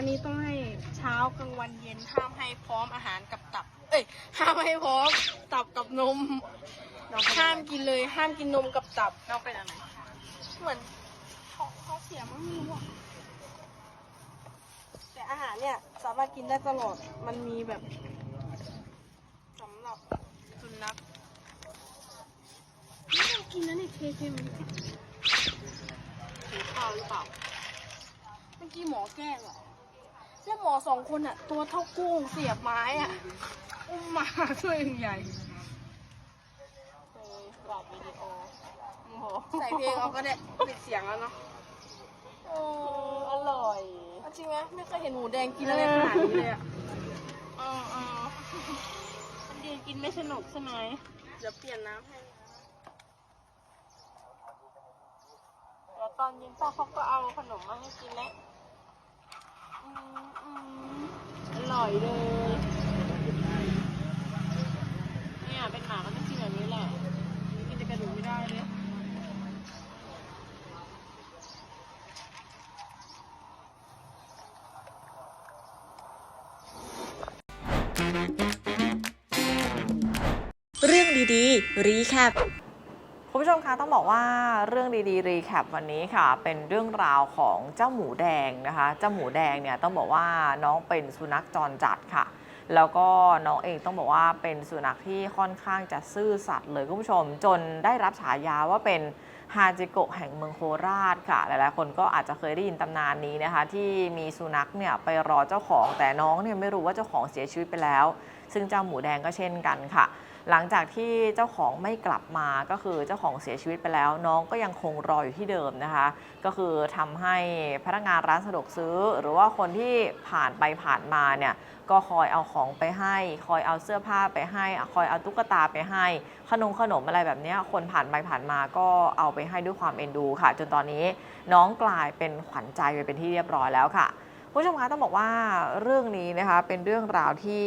อันนี้ต้องให้เช้ากลางวันเย็นห้ามให้พร้อมอาหารกับตับ เอ้ยห้ามให้พร้อมตับกับนมห้ามกินเลยห้ามกินนมกับตับน้องเป็นอะไรเหมือนเขาเขาเสียมั้งไม่รู้อะแต่อาหารเนี่ยสามารถกินได้ตลอดมันมีแบบสำหรับสุนัขไม่ต้องกินนะนี่เคมกินข้าวหรือเปล่าเมื่อกี้หมอแกล้งอะ แล้วหมอสองคนอะตัวเท่ากุ้งเสียบไม้อะอุ้มมาช่วยอย่างใหญ่เคยกรอบวิดีโอโอ้โหใส่เพลงเอาก็ได้ปิดเสียงแล้วเนาะเอออร่อยเอาจริงไหมไม่เคยเห็นหมูแดงกินอะไรขนาดนี้เลยอะเออเออมันยืนกินไม่สนุกใช่ไหมเดี๋ยวเปลี่ยนน้ำให้เดี๋ยวตอนเย็นป้าเขาก็เอาขนมมาให้กินแล้ว อืมอืมอร่อยเลย เนี่ยเป็นหมาก็ต้องกินแบบนี้แหละกินแต่กระดูกไม่ได้เลยเรื่องดีๆ รีแคป คุณผู้ชมคะต้องบอกว่าเรื่องดีๆรีแคปวันนี้ค่ะ เป็นเรื่องราวของเจ้าหมูแดงนะคะ เจ้าหมูแดงเนี่ยต้องบอกว่าน้องเป็นสุนัขจรจัดค่ะ แล้วก็น้องเองต้องบอกว่าเป็นสุนัขที่ค่อนข้างจะซื่อสัตย์เลยคุณผู้ชม จนได้รับฉายาว่าเป็นฮาจิโกะแห่งเมืองโคราชค่ะ หลายๆ คนก็อาจจะเคยได้ยินตำนานนี้นะคะ ที่มีสุนัขเนี่ยไปรอเจ้าของแต่น้องเนี่ยไม่รู้ว่าเจ้าของเสียชีวิตไปแล้ว ซึ่งเจ้าหมูแดงก็เช่นกันค่ะ หลังจากที่เจ้าของไม่กลับมาก็คือเจ้าของเสียชีวิตไปแล้ว น้องก็ยังคงรออยู่ที่เดิมนะคะ ก็คือทำให้พนักงานร้านสะดวกซื้อ หรือว่าคนที่ผ่านไปผ่านมาเนี่ยก็คอยเอาของไปให้ คอยเอาเสื้อผ้าไปให้ คอยเอาตุ๊กตาไปให้ ขนมขนมอะไรแบบนี้คนผ่านไปผ่านมาก็เอาไปให้ด้วยความเอ็นดูค่ะ จนตอนนี้น้องกลายเป็นขวัญใจไปเป็นที่เรียบร้อยแล้วค่ะ ผู้ชมคะต้องบอกว่าเรื่องนี้นะคะเป็นเรื่องราวที่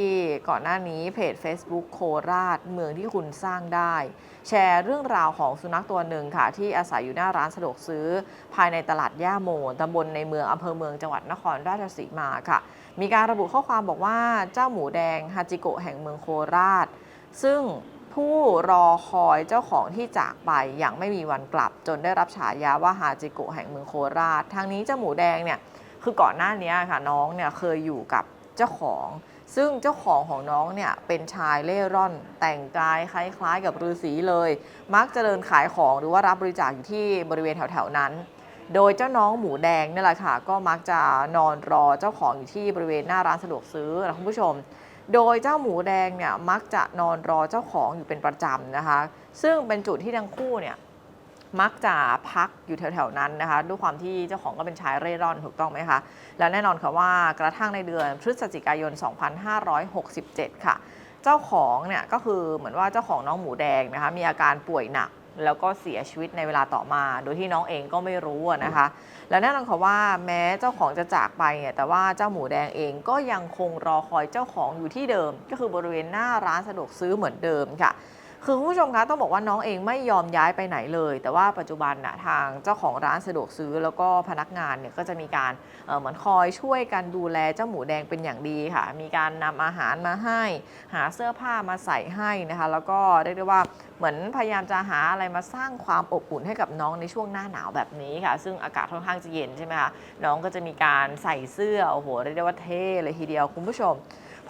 ก่อนหน้านี้เพจ Facebook โคราชเมืองที่คุณสร้างได้ แชร์เรื่องราวของสุนัขตัวหนึ่งค่ะ ที่อาศัยอยู่หน้าร้านสะดวกซื้อ ภายในตลาดย่าโมตำบลในเมืองอำเภอเมืองจังหวัดนครราชสีมาค่ะ มีการระบุข้อความบอกว่าเจ้าหมูแดงฮาจิโกะแห่งเมืองโคราช ซึ่งผู้รอคอยเจ้าของที่จากไปอย่างไม่มีวันกลับ จนได้รับฉายาว่าฮาจิโกะแห่งเมืองโคราชทางนี้เจ้าหมูแดงเนี่ย คือก่อนหน้านี้ค่ะน้องเนี่ยเคยอยู่กับเจ้าของ ซึ่งเจ้าของของน้องเนี่ยเป็นชายเล่ร่อน แต่งกายคล้ายๆ กับฤาษีเลย มักจะเดินขายของหรือว่ารับบริจาคอยู่ที่บริเวณแถวๆนั้น โดยเจ้าน้องหมูแดงนี่แหละค่ะ ก็มักจะนอนรอเจ้าของอยู่ที่บริเวณหน้าร้านสะดวกซื้อนะคุณผู้ชม โดยเจ้าหมูแดงเนี่ยมักจะนอนรอเจ้าของอยู่เป็นประจำนะคะ ซึ่งเป็นจุดที่ทั้งคู่เนี่ย มักจะพักอยู่แถวๆนั้นนะคะ ด้วยความที่เจ้าของก็เป็นชายเร่ร่อนถูกต้องไหมคะ และแน่นอนค่ะว่ากระทั่งในเดือนพฤศจิกายน 2567 ค่ะ เจ้าของเนี่ยก็คือเหมือนว่าเจ้าของน้องหมูแดงนะคะมีอาการป่วยหนักแล้วก็เสียชีวิตในเวลาต่อมา โดยที่น้องเองก็ไม่รู้นะคะ และแน่นอนค่ะว่าแม้เจ้าของจะจากไปเนี่ยแต่ว่าเจ้าหมูแดงเองก็ยังคงรอคอยเจ้าของอยู่ที่เดิม ก็คือบริเวณหน้าร้านสะดวกซื้อเหมือนเดิมค่ะ คือคุณผู้ชมคะต้องบอกว่าน้องเองไม่ยอมย้ายไปไหนเลย แต่ว่าปัจจุบันนะทางเจ้าของร้านสะดวกซื้อแล้วก็พนักงานเนี่ยก็จะมีการเหมือนคอยช่วยกันดูแลเจ้าหมูแดงเป็นอย่างดีค่ะ มีการนำอาหารมาให้ หาเสื้อผ้ามาใส่ให้นะคะ แล้วก็เรียกได้ว่าเหมือนพยายามจะหาอะไรมาสร้างความอบอุ่นให้กับน้องในช่วงหน้าหนาวแบบนี้ค่ะ ซึ่งอากาศค่อนข้างจะเย็นใช่ไหมคะน้องก็จะมีการใส่เสื้อโอ้โหเรียกได้ว่าเท่เลยทีเดียวคุณผู้ชม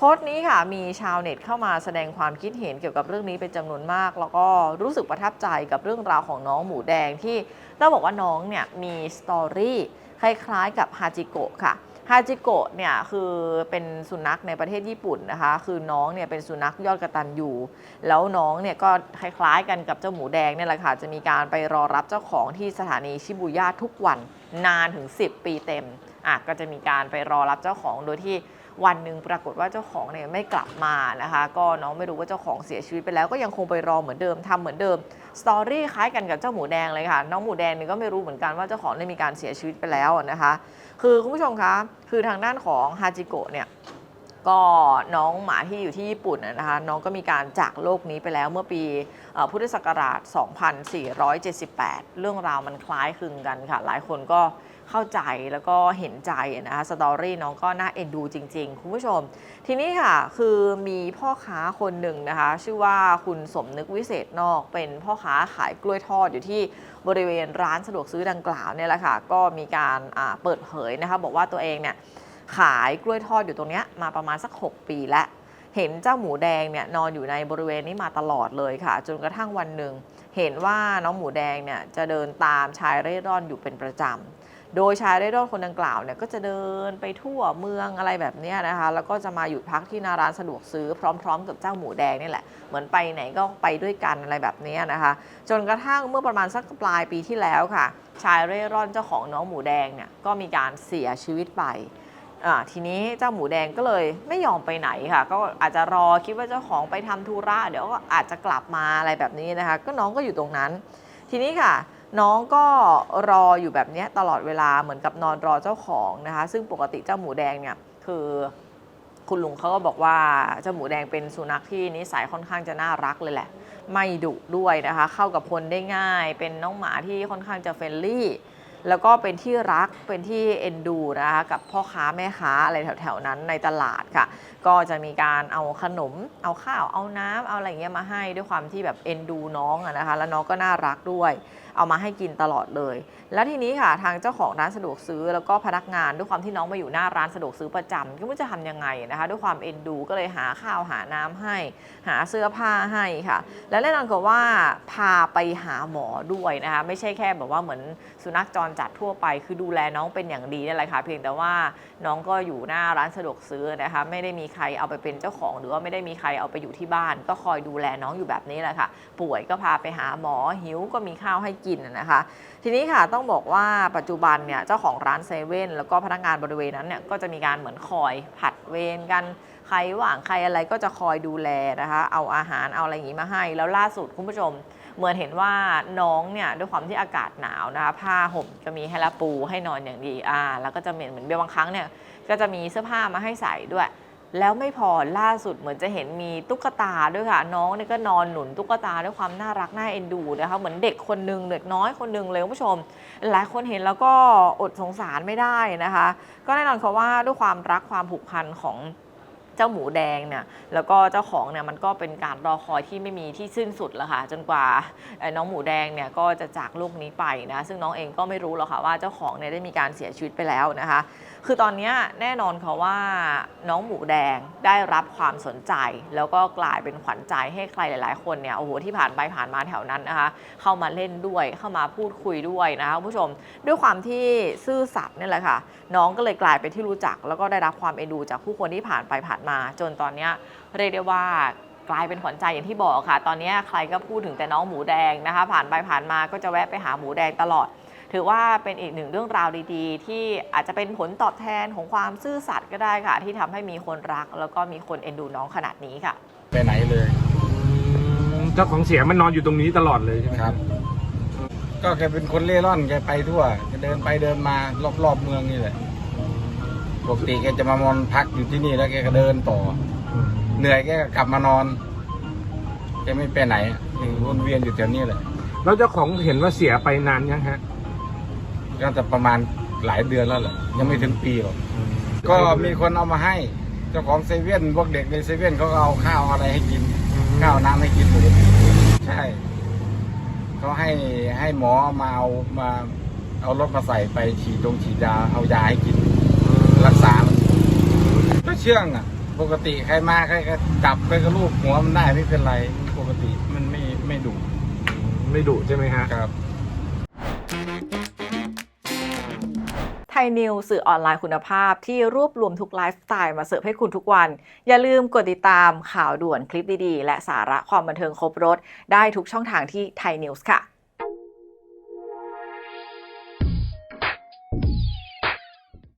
พสต์นี้ค่ะมีชาวเน็ตเข้ามาแสดงความคิดเห็นเกี่ยวกับเรื่องนี้เป็นจำนวนมาก แล้วก็รู้สึกประทับใจกับเรื่องราวของน้องหมูแดงที่ต้องบอกว่าน้องเนี่ยมีสตอรี่คล้ายๆกับฮาจิโกะค่ะฮาจิโกะเนี่ยคือเป็นสุนัขในประเทศญี่ปุ่นนะคะ คือน้องเนี่ยเป็นสุนัขยอดกระตันยูแล้วน้องเนี่ยก็คล้ายๆกันกับเจ้าหมูแดงเนี่ยแหละค่ะ จะมีการไปรอรับเจ้าของที่สถานีชิบูย่าทุกวันนานถึง 10 ปีเต็มอะก็จะมีการไปรอรับเจ้าของโดยที่ วันหนึ่งปรากฏว่าเจ้าของเนี่ยไม่กลับมานะคะ ก็น้องไม่รู้ว่าเจ้าของเสียชีวิตไปแล้วก็ยังคงไปรอเหมือนเดิมทำเหมือนเดิมสตอรี่คล้ายกันกับเจ้าหมูแดงเลยค่ะ น้องหมูแดงเนี่ยก็ไม่รู้เหมือนกันว่าเจ้าของได้มีการเสียชีวิตไปแล้วนะคะ คือคุณผู้ชมคะคือทางด้านของฮาจิโกะเนี่ยก็น้องหมาที่อยู่ที่ญี่ปุ่นนะคะน้องก็มีการจากโลกนี้ไปแล้วเมื่อปีอพุทธศักราช 2478 เรื่องราวมันคล้ายคลึงกันค่ะ หลายคนก็ เข้าใจแล้วก็เห็นใจนะคะสตอรี่น้องก็น่าเอ็นดูจริง ๆ คุณผู้ชม ทีนี้ค่ะคือมีพ่อค้าคนหนึ่งนะคะ ชื่อว่าคุณสมนึกวิเศษนอกเป็นพ่อค้าขายกล้วยทอดอยู่ที่บริเวณร้านสะดวกซื้อดังกล่าวเนี่ยแหละค่ะก็มีการเปิดเผยนะคะบอกว่าตัวเองเนี่ยขายกล้วยทอดอยู่ตรงนี้มาประมาณสัก 6 ปีแล้วเห็นเจ้าหมูแดงเนี่ยนอนอยู่ในบริเวณนี้มาตลอดเลยค่ะ จนกระทั่งวันหนึ่ง เห็นว่าน้องหมูแดงเนี่ยจะเดินตามชายเร่ร่อนอยู่เป็นประจำ โดยชายเร่ร่อนคนดังกล่าวเนี่ยก็จะเดินไปทั่วเมืองอะไรแบบนี้นะคะแล้วก็จะมาหยุดพักที่หนาร้านสะดวกซื้อพร้อม ๆ กับเจ้าหมูแดงนี่แหละเหมือนไปไหนก็ไปด้วยกันอะไรแบบนี้นะคะจนกระทั่งเมื่อประมาณสักปลายปีที่แล้วค่ะ ชายเร่ร่อนเจ้าของน้องหมูแดงเนี่ยก็มีการเสียชีวิตไปทีนี้เจ้าหมูแดงก็เลยไม่ยอมไปไหนค่ะ ก็อาจจะรอคิดว่าเจ้าของไปทำธุระเดี๋ยวก็อาจจะกลับมาอะไรแบบนี้นะคะ ก็น้องก็อยู่ตรงนั้น ทีนี้ค่ะ น้องก็รออยู่แบบนี้ตลอดเวลาเหมือนกับนอนรอเจ้าของนะคะ ซึ่งปกติเจ้าหมูแดงเนี่ยคือคุณลุงเขาก็บอกว่าเจ้าหมูแดงเป็นสุนัขที่นิสัยค่อนข้างจะน่ารักเลยแหละ ไม่ดุด้วยนะคะ เข้ากับคนได้ง่าย เป็นน้องหมาที่ค่อนข้างจะเฟรนลี่ แล้วก็เป็นที่รักเป็นที่เอ็นดูนะคะกับพ่อค้าแม่ค้าอะไรแถวๆนั้นในตลาดค่ะ ก็จะมีการเอาขนม เอาข้าวเอาน้ำเอาอะไรเงี้ยมาให้ด้วยความที่แบบเอ็นดูน้องนะคะ แล้วน้องก็น่ารักด้วย เอามาให้กินตลอดเลย แล้วทีนี้ค่ะทางเจ้าของร้านสะดวกซื้อ แล้วก็พนักงานด้วยความที่น้องมาอยู่หน้าร้านสะดวกซื้อประจำก็ไม่รู้จะทำยังไงนะคะ ด้วยความเอ็นดูก็เลยหาข้าวหาน้ำให้ หาเสื้อผ้าให้ค่ะ และแน่นอนกับว่าพาไปหาหมอด้วยนะคะไม่ใช่แค่แบบว่าเหมือนสุนัขจรจัดทั่วไป คือดูแลน้องเป็นอย่างดีนั่นแหละค่ะเพียงแต่ว่าน้องก็อยู่หน้าร้านสะดวกซื้อนะคะไม่ได้มีใครเอาไปเป็นเจ้าของหรือว่าไม่ได้มีใครเอาไปอยู่ที่บ้าน ก็คอยดูแลน้องอยู่แบบนี้แหละค่ะ ป่วยก็พาไปหาหมอหิวก็มีข้าวให้กินนะคะ ทีนี้ค่ะต้องบอกว่าปัจจุบันเนี่ยเจ้าของร้านเซเว่นแล้วก็พนักงานบริเวณนั้นเนี่ยก็จะมีการเหมือนคอยผัดเวรกันใครว่างใครอะไรก็จะคอยดูแลนะคะ เอาอาหารเอาอะไรอย่างนี้มาให้ แล้วล่าสุดคุณผู้ชม เหมือนเห็นว่าน้องเนี่ยด้วยความที่อากาศหนาวนะคะผ้าห่มจะมีให้ละปูให้นอนอย่างดีอ่าแล้วก็จะเหมือนเหมือนบางครั้งเนี่ยก็จะมีเสื้อผ้ามาให้ใส่ด้วย แล้วไม่พอล่าสุดเหมือนจะเห็นมีตุ๊กตาด้วยค่ะ น้องเนี่ยก็นอนหนุนตุ๊กตาด้วยความน่ารักน่าเอ็นดูนะคะเหมือนเด็กคนหนึ่งเด็กน้อยคนหนึ่งเลยคุณผู้ชม หลายคนเห็นแล้วก็อดสงสารไม่ได้นะคะ ก็แน่นอนค่ะว่าด้วยความรักความผูกพันของ เจ้าหมูแดงเนี่ยแล้วก็เจ้าของเนี่ยมันก็เป็นการรอคอยที่ไม่มีที่สิ้นสุดแล้วค่ะจนกว่าน้องหมูแดงเนี่ยก็จะจากโลกนี้ไปนะซึ่งน้องเองก็ไม่รู้หรอกค่ะว่าเจ้าของเนี่ยได้มีการเสียชีวิตไปแล้วนะคะ คือตอนนี้แน่นอนค่ะว่าน้องหมูแดงได้รับความสนใจ แล้วก็กลายเป็นขวัญใจให้ใครหลาย ๆ คนเนี่ยโอ้โหที่ผ่านไปผ่านมาแถวนั้นนะคะ เข้ามาเล่นด้วยเข้ามาพูดคุยด้วยนะคะคุณผู้ชม ด้วยความที่ซื่อสัตย์นี่แหละค่ะ น้องก็เลยกลายเป็นที่รู้จัก แล้วก็ได้รับความเอ็นดูจากผู้คนที่ผ่านไปผ่านมา จนตอนเนี้ยเรียกได้ว่ากลายเป็นขวัญใจอย่างที่บอกค่ะ ตอนเนี้ยใครก็พูดถึงแต่น้องหมูแดงนะคะ ผ่านไปผ่านมาก็จะแวะไปหาหมูแดงตลอด ถือว่าเป็นอีกหนึ่งเรื่องราวดีๆ ที่อาจจะเป็นผลตอบแทนของความซื่อสัตย์ก็ได้ค่ะ ที่ทำให้มีคนรัก แล้วก็มีคนเอ็นดูน้องขนาดนี้ค่ะ ไปไหนเลยเจ้าของเสียมันนอนอยู่ตรงนี้ตลอดเลยใช่ไหมครับ ก็แกเป็นคนเล่ร่อนแกไปทั่วแกเดินไปเดินมารอบๆเมืองนี่แหละ ปกติแกจะมานอนพักอยู่ที่นี่แล้วแกก็เดินต่อ เหนื่อยแกก็กลับมานอนแกไม่ไปไหนอยู่วนเวียนอยู่แถวนี้แหละแล้วเจ้าของเห็นว่าเสียไปนานยังฮะ ก็จะประมาณหลายเดือนแล้วแหละยังไม่ถึงปีหรอกก็มีคนเอามาให้ เจ้าของเซเว่นพวกเด็กในเซเว่นเขาก็เอาข้าวอะไรให้กิน ข้าวน้ำให้กินปกติใช่เขาให้ให้หมอมาเอามาเอารถมาใส่ไปฉีดตรงฉีดยาเอายาให้กินรักษามัน ก็เชื่องอะ ปกติใครมาใครก็จับไปก็ลูบหัวมันได้ไม่เป็นไร ปกติมันไม่ไม่ดุไม่ดุใช่ไหมฮะ ครับ ไทยนิวสื่อออนไลน์คุณภาพที่รวบรวมทุกไลฟ์สไตล์มาเสิร์ฟให้คุณทุกวัน อย่าลืมกดติดตามข่าวด่วนคลิปดีๆ และสาระความบันเทิงครบรถ ได้ทุกช่องทางที่ไทยนิวส์ค่ะ